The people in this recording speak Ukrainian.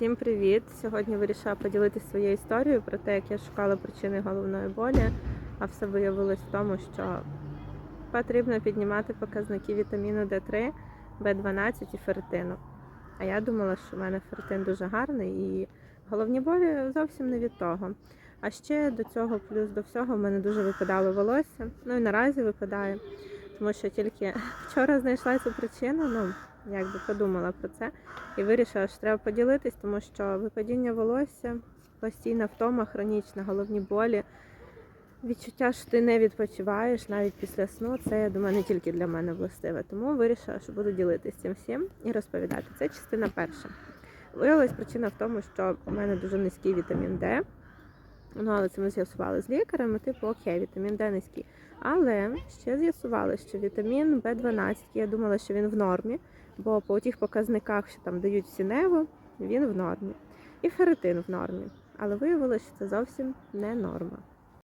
Всім привіт! Сьогодні вирішила поділитися своєю історією про те, як я шукала причини головної болі, а все виявилось в тому, що потрібно піднімати показники вітаміну D3, B12 і ферритину. А я думала, що в мене ферритин дуже гарний і головні болі зовсім не від того. А ще до цього, плюс до всього, в мене дуже випадало волосся. Ну і наразі випадає, тому що тільки вчора знайшла цю причину. Ну, якби подумала про це і вирішила, що треба поділитись, тому що випадіння волосся, постійна втома, хронічна, головні болі, відчуття, що ти не відпочиваєш навіть після сну. Це я думаю, не тільки для мене властиве. Тому вирішила, що буду ділитися цим всім і розповідати. Це частина перша. Виявилась причина в тому, що у мене дуже низький вітамін Д. Ну, але це ми з'ясували з лікарями, типу окей, вітамін Д низький. Але ще з'ясували, що вітамін В12, я думала, що він в нормі, бо по тих показниках, що там дають сінево, він в нормі. І ферритин в нормі. Але виявилося, що це зовсім не норма.